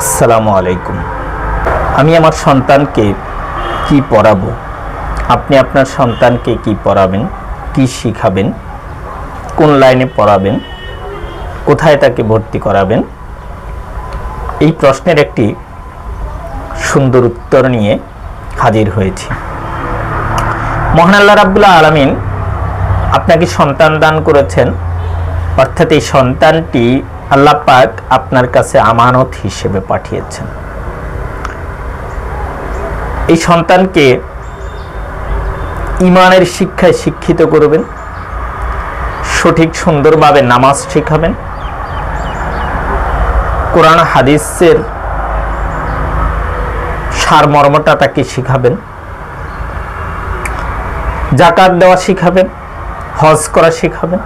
আসসালামু আলাইকুম। আমি আমার সন্তানকে কি পড়াবো? আপনি আপনার সন্তানকে কি পড়াবেন? কি শিখাবেন? কোন লাইনে পড়াবেন? কোথায় তাকে ভর্তি করাবেন? এই প্রশ্নের একটি সুন্দর উত্তর নিয়ে হাজির হয়েছি। মহান আল্লাহ রাবুল্লাহ আলমিন আপনাকে সন্তান দান করেছেন। অর্থাৎ এই সন্তানটি আল্লাহ পাক আপনার কাছে আমানত হিসেবে পাঠিয়েছেন। এই সন্তানকে ইমানের শিক্ষায় শিক্ষিত করবেন, সঠিক সুন্দরভাবে নামাজ শেখাবেন, কোরআন হাদিসের সারমর্মটা তাকে শিখাবেন জাকাত দেওয়া শিখাবেন, হজ করা শিখাবেন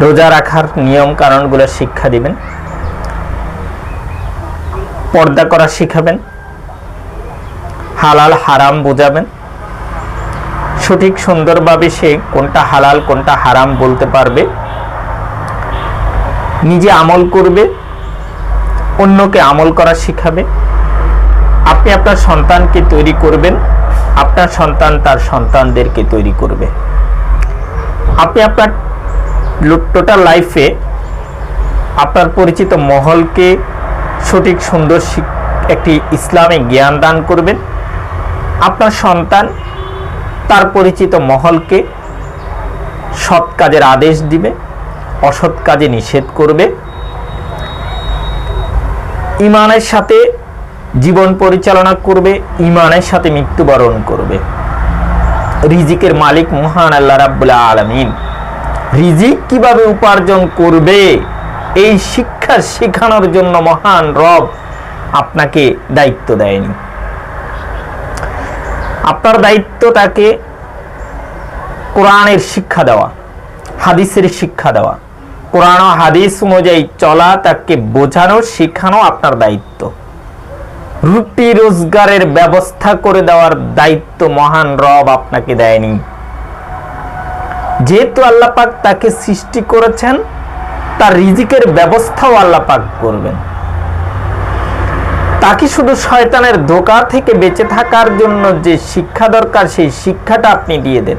রোজা রাখার নিয়ম কারণগুলো শিক্ষা দিবেন। পর্দা করা শিখাবেন। হালাল, হারাম বোঝাবেন। সঠিক, সুন্দরভাবে সে কোনটা হালাল, কোনটা হারাম বলতে পারবে। নিজে আমল করবে। অন্যকে আমল করা শিখাবে। আপনি আপনার সন্তানকে তৈরি করবেন। আপনার সন্তান তার সন্তানদেরকে তৈরি করবে। আপনি আপনার টোটাল লাইফে আপনার পরিচিত মহলকে সঠিক, সুন্দর একটি ইসলামিক জ্ঞান দান করবেন। আপনার সন্তান তার পরিচিত মহলকে সৎ কাজের আদেশ দিবে, অসৎ কাজে নিষেধ করবে। ইমানের সাথে জীবন পরিচালনা করবে, ইমানের সাথে মৃত্যুবরণ করবে। রিজিকের মালিক মহান আল্লাহ রাবুল্লাহ আলমিন। রিজিক কীভাবে উপার্জন করবে? এই শিক্ষা শেখানোর জন্য মহান রব আপনাকে দায়িত্ব দেয়নি। আপনার দায়িত্ব তাকে কোরআনের শিক্ষা দেওয়া, হাদিসের শিক্ষা দেওয়া, কোরআন হাদিস অনুযায়ী চলা, তাকে বোঝানো, শেখানো আপনার দায়িত্ব। রুটি রোজগারের ব্যবস্থা করে দেওয়ার দায়িত্ব মহান রব আপনাকে দেয়নি। যেহেতু আল্লাহ পাক তাকে সৃষ্টি করেছেন, তার রিজিকের ব্যবস্থাও আল্লাহ পাক করবেন। তাকে শুধু শয়তানের ধোকা থেকে বেঁচে থাকার জন্য যে শিক্ষা দরকার, সেই শিক্ষাটা আপনি দিয়ে দেন।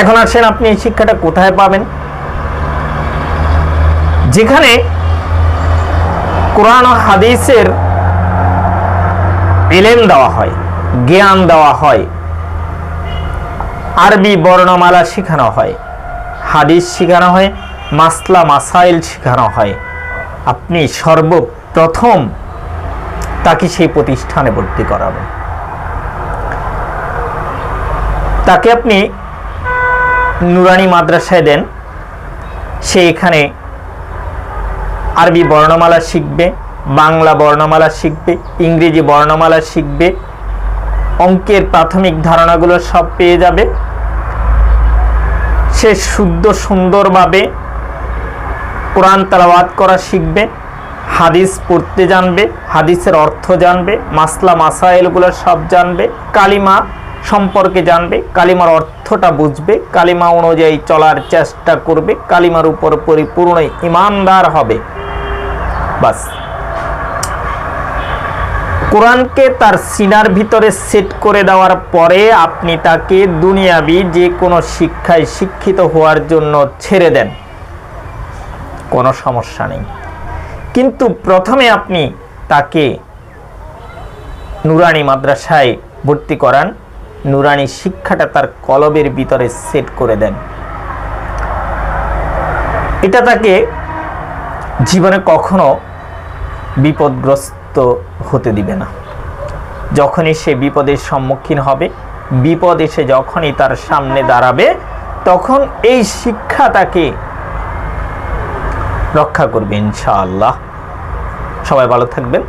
এখন আসেন আপনি এই শিক্ষাটা কোথায় পাবেন? যেখানে কোরআন হাদিসের এলেন দেওয়া হয়, জ্ঞান দেওয়া হয় আরবি বর্ণমালা শেখানো হয়, হাদিস শেখানো হয়, মাসলা, মাসাইল শেখানো হয়। আপনি সর্বপ্রথম তাকে সেই প্রতিষ্ঠানে ভর্তি করাবেন। তাকে আপনি নুরানি মাদ্রাসায় দেন, সে এখানে আরবি বর্ণমালা শিখবে, বাংলা বর্ণমালা শিখবে, ইংরেজি বর্ণমালা শিখবে অঙ্কের প্রাথমিক ধারণাগুলো সব পেয়ে যাবে। সে শুদ্ধ সুন্দরভাবে কোরআন তালাবাদ করা শিখবে, হাদিস পড়তে জানবে, হাদিসের অর্থ জানবে, মাসলা, মাসাইলগুলো সব জানবে, কালিমা সম্পর্কে জানবে, কালিমার অর্থটা বুঝবে, কালিমা অনুযায়ী চলার চেষ্টা করবে, কালিমার উপর পরিপূর্ণ ইমানদার হবে। বাস। কোরআনকে তার সিনার ভিতরে সেট করে দেওয়ার পরে আপনি তাকে দুনিয়াবি যে কোনো শিক্ষায় শিক্ষিত হওয়ার জন্য ছেড়ে দেন। কোনো সমস্যা নেই। কিন্তু প্রথমে আপনি তাকে নুরানি মাদ্রাসায় ভর্তি করান। নুরানি শিক্ষাটা তার কলবের ভিতরে সেট করে দেন। এটা তাকে জীবনে কখনো বিপদগ্রস্ত হতে দিবে না। যখনই সে বিপদের সম্মুখীন হবে, বিপদ এসে যখনই তার সামনে দাঁড়াবে, তখন এই শিক্ষা তাকে রক্ষা করবে ইনশাআল্লাহ। সবাই ভালো থাকবেন।